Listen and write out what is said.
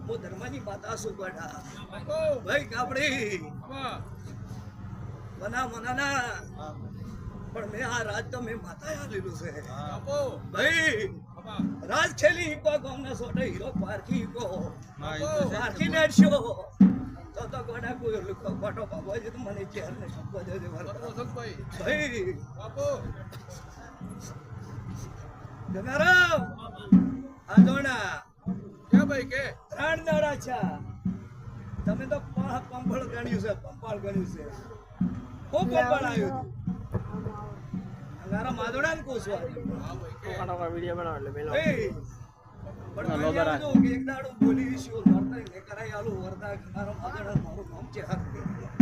હા ભાઈ ધર્મની માતા શું બેઠા ભાઈ કાપડી મના મનાના. પણ મેં આ રાજ તો મેં માતા લીધું છે. ભાઈ રાજ છેલી હિકો ગામના સોટે હીરો પારખી બાપો પારખી નાડશો તો તો ગોડા કોઈ લુકો ખોટો બાબો જે મને ચેર ને શબ્દ દેજે સગભાઈ ભાઈ. બાપો. ગંગારામ. આદોણા કે ભાઈ કે? ત્રણ દાડા છે. તમે તો પા- પંપળ ગણ્યું છે પંપાળ ગણ્યું છે. ખૂબ પંપાળ આવ્યું મારા માધોડા ને કોસો હા ભાઈ કે ભાઈ પણ મેં કીધું કે એક દાડો બોલી શું વર્તા કરાય આલું વર્તા મારો આદોણા મારું નામ છે હક